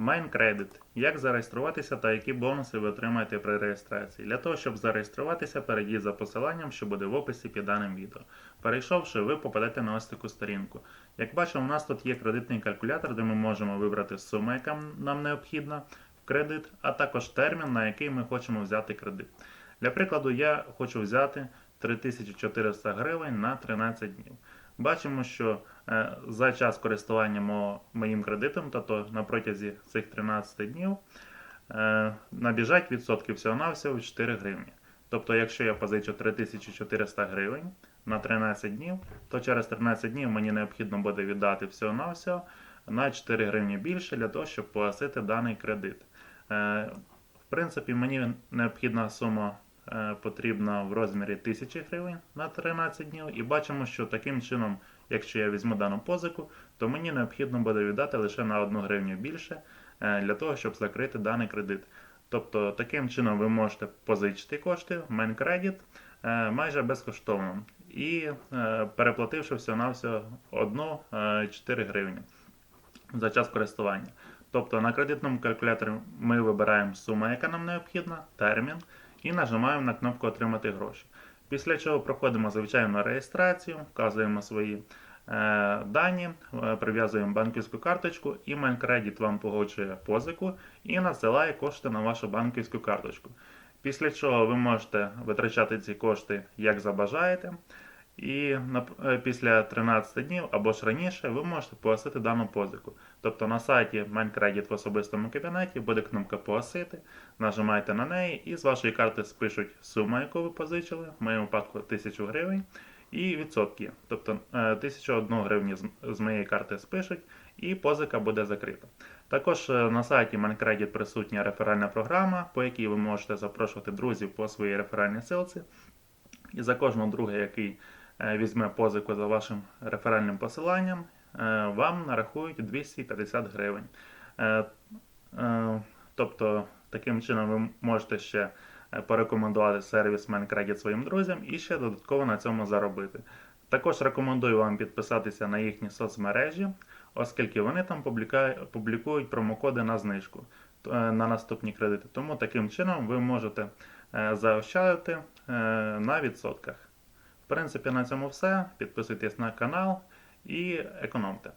MindCredit. Як зареєструватися та які бонуси ви отримаєте при реєстрації. Для того, щоб зареєструватися, перейдіть за посиланням, що буде в описі під даним відео. Перейшовши, ви попадете на ось таку сторінку. Як бачимо, у нас тут є кредитний калькулятор, де ми можемо вибрати суму, яка нам необхідна в кредит, а також термін, на який ми хочемо взяти кредит. Для прикладу, я хочу взяти 3400 гривень на 13 днів. Бачимо, що е, за час користування моїм кредитом, тобто на протязі цих 13 днів, е, набіжать відсотки всього-навсього 4 гривні. Тобто, якщо я позичу 3400 гривень на 13 днів, то через 13 днів мені необхідно буде віддати всього-навсього на 4 гривні більше для того, щоб погасити даний кредит. Е, В принципі, мені необхідна сума потрібна в розмірі 1000 гривень на 13 днів. І бачимо, що таким чином, якщо я візьму дану позику, то мені необхідно буде віддати лише на 1 гривню більше е, для того, щоб закрити даний кредит. Тобто таким чином ви можете позичити кошти в MindCredit е, майже безкоштовно і е, переплативши всього-навсього 1-4 гривні за час користування. Тобто на кредитному калькуляторі ми вибираємо суму, яка нам необхідна, термін, і нажимаємо на кнопку Отримати гроші. Після чого проходимо звичайну реєстрацію, вказуємо свої е, дані, е, прив'язуємо банківську карточку, і Майнкредіт вам погоджує позику і надсилає кошти на вашу банківську карточку. Після чого ви можете витрачати ці кошти як забажаєте. І е, після 13 днів або ж раніше ви можете погасити дану позику. Тобто на сайті MindCredit в особистому кабінеті буде кнопка Погасити, нажимаєте на неї і з вашої карти спишуть суму, яку ви позичили, в моєму випадку 1000 гривень, і відсотки. Тобто е, 1001 гривні з- з моєї карти спишуть, і позика буде закрита. Також е, на сайті MindCredit присутня реферальна програма, по якій ви можете запрошувати друзів по своїй реферальній силці. І за кожного друга, який е, візьме позику за вашим реферальним посиланням, е, вам нарахують 250 гривень. Е, е, Тобто, таким чином ви можете ще е, порекомендувати сервіс MindCredit своїм друзям і ще додатково на цьому заробити. Також рекомендую вам підписатися на їхні соцмережі, оскільки вони там публікують промокоди на знижку е, на наступні кредити. Тому таким чином ви можете е, заощадити е, на відсотках. Принципі, на цьому все. Підписуйтесь на канал і економте.